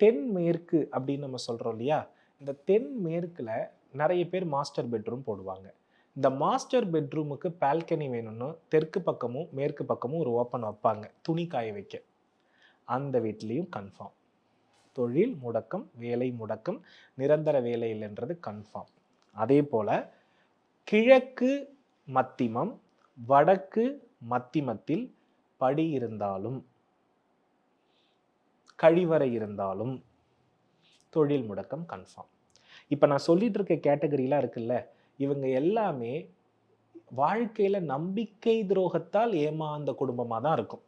தென்மேற்கு அப்படின்னு நம்ம சொல்கிறோம் இல்லையா? இந்த தென்மேற்கில் நிறைய பேர் மாஸ்டர் பெட்ரூம் போடுவாங்க. இந்த மாஸ்டர் பெட்ரூமுக்கு பால்கனி வேணும்னு தெற்கு பக்கமும் மேற்கு பக்கமும் ஒரு ஓப்பன் வைப்பாங்க. துணி காய வைக்க. அந்த வீட்லேயும் கன்ஃபார்ம் தொழில் முடக்கம் வேலை முடக்கம் நிரந்தர வேலை இல்லைன்றது கன்ஃபார்ம் அதே போல் கிழக்கு மத்திமம் வடக்கு மத்திமத்தில் படி இருந்தாலும் கழிவறை இருந்தாலும் தொழில் முடக்கம் கன்ஃபார்ம் இப்போ நான் சொல்லிட்டு இருக்க கேட்டகரியெலாம் இருக்குல்ல இவங்க எல்லாமே வாழ்க்கையில் நம்பிக்கை துரோகத்தால் ஏமாந்த குடும்பமாக தான் இருக்கும்.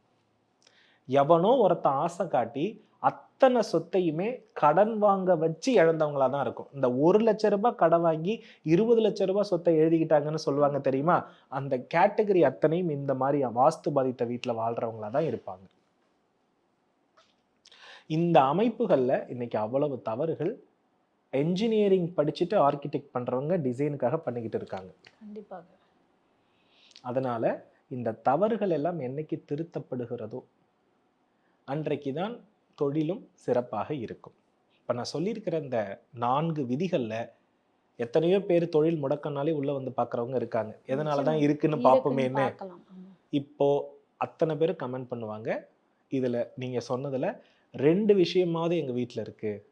எவனோ ஒருத்தன் ஆசை காட்டி அத்தனை சொத்தையுமே கடன் வாங்க வச்சு இழந்தவங்களா தான் இருக்கும். இந்த ஒரு லட்ச ரூபாய் கடன் வாங்கி இருபது லட்ச ரூபாய் சொத்தை எழுதிக்கிட்டாங்கன்னு சொல்லுவாங்க தெரியுமா? அந்த கேட்டகரி அத்தனையும் இந்த மாதிரி வாஸ்து பாதித்த வீட்டில் வாழ்கிறவங்களா தான் இருப்பாங்க. இந்த அமைப்புகளில் இன்னைக்கு அவ்வளவு தவறுகள் என்ஜினியரிங் படிச்சுட்டு ஆர்கிடெக்ட் பண்ணுறவங்க டிசைனுக்காக பண்ணிக்கிட்டு இருக்காங்க. கண்டிப்பாக. அதனால இந்த தவறுகள் எல்லாம் என்னைக்கு திருத்தப்படுகிறதோ அன்றைக்கு தான் தொழிலும் சிறப்பாக இருக்கும். இப்போ நான் சொல்லியிருக்கிற இந்த நான்கு விதிகளில் எத்தனையோ பேர் தொழில் முடக்கனாலே உள்ள வந்து பார்க்குறவங்க இருக்காங்க. எதனால தான் இருக்குன்னு பார்ப்போமேன்னு. பார்க்கலாம். ஆமா. இப்போ அத்தனை பேர் கமெண்ட் பண்ணுவாங்க. இதில் நீங்கள் சொன்னதில் ரெண்டு விஷயமாவது எங்கள் வீட்டில் இருக்குது